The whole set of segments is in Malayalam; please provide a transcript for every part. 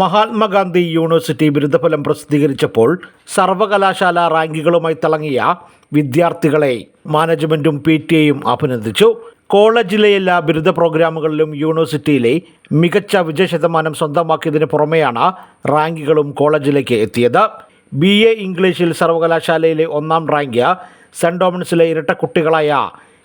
മഹാത്മാഗാന്ധി യൂണിവേഴ്സിറ്റി ബിരുദഫലം പ്രസിദ്ധീകരിച്ചപ്പോൾ സർവകലാശാല റാങ്കുകളുമായി തിളങ്ങിയ വിദ്യാർത്ഥികളെ മാനേജ്മെന്റും പി ടി എയും അഭിനന്ദിച്ചു. കോളേജിലെ എല്ലാ ബിരുദ പ്രോഗ്രാമുകളിലും യൂണിവേഴ്സിറ്റിയിലെ മികച്ച വിജയശതമാനം സ്വന്തമാക്കിയതിന് പുറമെയാണ് റാങ്കുകളും കോളേജിലേക്ക് എത്തിയത്. ബി എ ഇംഗ്ലീഷിൽ സർവകലാശാലയിലെ ഒന്നാം റാങ്ക് സെന്റ് ഡോമിൻസിലെ ഇരട്ടക്കുട്ടികളായ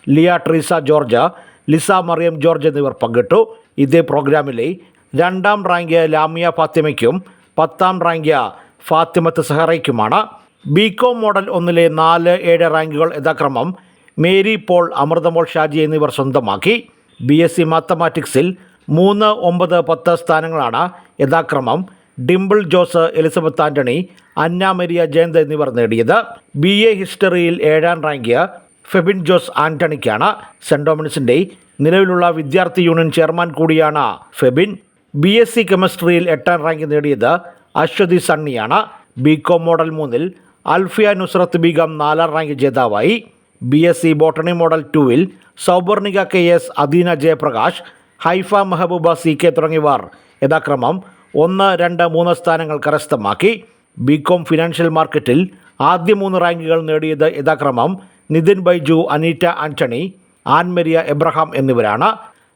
ലിയ ട്രീസ ജോർജ് ലിസ മറിയം ജോർജ് എന്നിവർ പങ്കിട്ടു. ഇതേ പ്രോഗ്രാമിലെ രണ്ടാം റാങ്കിയ ലാമിയ ഫാത്തിമയ്ക്കും പത്താം റാങ്കിയ ഫാത്തിമത്ത് സഹറയ്ക്കുമാണ്. ബികോം മോഡൽ ഒന്നിലെ നാല് ഏഴ് റാങ്കുകൾ യഥാക്രമം മേരി പോൾ അമൃതമോൾ ഷാജി എന്നിവർ സ്വന്തമാക്കി. ബി എസ് സി മാത്തമാറ്റിക്സിൽ മൂന്ന് ഒമ്പത് പത്ത് സ്ഥാനങ്ങളാണ് യഥാക്രമം Dimple Jose Elizabeth Antony Anna Maria Jayant എന്നിവർ നേടിയത്. ബി എ ഹിസ്റ്ററിയിൽ ഏഴാം റാങ്കിയ ഫെബിൻ ജോസ് ആന്റണിക്കാണ്. സെന്റ് നിലവിലുള്ള വിദ്യാർത്ഥി യൂണിയൻ ചെയർമാൻ കൂടിയാണ് ഫെബിൻ. ബി എസ് സി കെമിസ്ട്രിയിൽ എട്ടാം റാങ്ക് നേടിയത് അശ്വതി സണ്ണിയാണ്. ബി കോം മോഡൽ മൂന്നിൽ അൽഫിയ നുസ്രത്ത് ബീഗം നാലാം rank ജേതാവായി. B S C botany model ടൂവിൽ Souparnika K S Adeena Jayaprakash Haifa Mehbooba C K തുടങ്ങിയവർ യഥാക്രമം ഒന്ന് രണ്ട് മൂന്ന് സ്ഥാനങ്ങൾ കരസ്ഥമാക്കി. ബികോം ഫിനാൻഷ്യൽ മാർക്കറ്റിൽ ആദ്യ മൂന്ന് റാങ്കുകൾ നേടിയത് യഥാക്രമം നിതിൻ ബൈജു അനീറ്റ ആന്റണി ആൻമരിയ എബ്രഹാം എന്നിവരാണ്.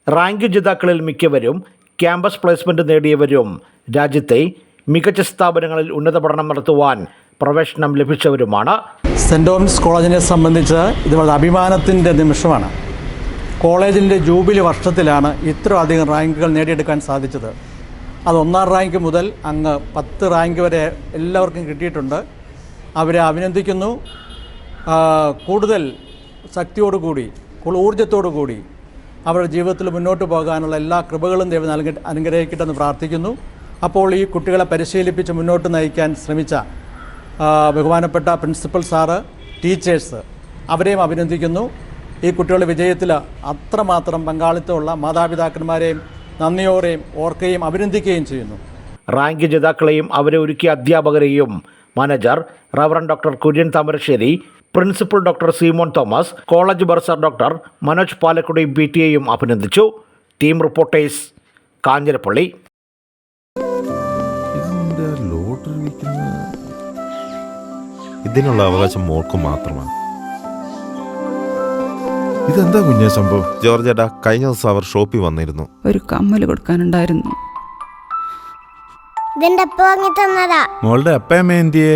റാങ്ക് ജേതാക്കളിൽ മിക്കവരും ക്യാമ്പസ് പ്ലേസ്മെന്റ് നേടിയവരും രാജ്യത്തെ മികച്ച സ്ഥാപനങ്ങളിൽ ഉന്നത പഠനം നടത്തുവാൻ പ്രവേശനം ലഭിച്ചവരുമാണ്. സെന്റ് തോമസ് കോളേജിനെ സംബന്ധിച്ച് ഇത് വളരെ അഭിമാനത്തിന്റെ നിമിഷമാണ്. കോളേജിന്റെ ജൂബിലി വർഷത്തിലാണ് ഇത്ര അധികം റാങ്കുകൾ നേടിയെടുക്കാൻ സാധിച്ചത്. അത് ഒന്നാം റാങ്ക് മുതൽ അങ്ങ് പത്ത് റാങ്ക് വരെ എല്ലാവർക്കും കിട്ടിയിട്ടുണ്ട്. അവരെ അഭിനന്ദിക്കുന്നു. കൂടുതൽ ശക്തിയോടുകൂടി കൂടുതൽ ഊർജത്തോടു കൂടി അവരുടെ ജീവിതത്തിൽ മുന്നോട്ട് പോകാനുള്ള എല്ലാ കൃപകളും ദൈവം നൽകി അനുഗ്രഹിക്കട്ടെന്ന് പ്രാർത്ഥിക്കുന്നു. അപ്പോൾ ഈ കുട്ടികളെ പരിശീലിപ്പിച്ച് മുന്നോട്ട് നയിക്കാൻ ശ്രമിച്ച ബഹുമാനപ്പെട്ട പ്രിൻസിപ്പൽ സാറ് ടീച്ചേഴ്സ് അവരെയും അഭിനന്ദിക്കുന്നു. ഈ കുട്ടികളുടെ വിജയത്തിൽ അത്രമാത്രം പങ്കാളിത്തമുള്ള മാതാപിതാക്കന്മാരെയും നന്ദിയോടെയും ഓർക്കുകയും അഭിനന്ദിക്കുകയും ചെയ്യുന്നു. റാങ്ക് ജേതാക്കളെയും അവരെ ഒരുക്കിയ അധ്യാപകരെയും manager reverend doctor Kurian Thamarassery principal doctor Simon Thomas college bursar doctor Manoj പാലക്കുടിയും P T എയും അഭിനന്ദിച്ചു. Team reporters Kanjirappally. ഇതിനുള്ള അവകാശം മോൾക്ക് മാത്രമാണ്. ഇതെന്താ കുഞ്ഞ സംഭവം? ജോർജേട്ടാ കഴിഞ്ഞ ദിവസം അവർ ഷോപ്പിൽ വന്നിരുന്നു. ഒരു കമ്മൽ കൊടുക്കാനുണ്ടായിരുന്നു. ഇതിന്റെ അപ്പ വാങ്ങി തന്നതാ മോളുടെ അപ്പയമ്മ എന്തിയേ?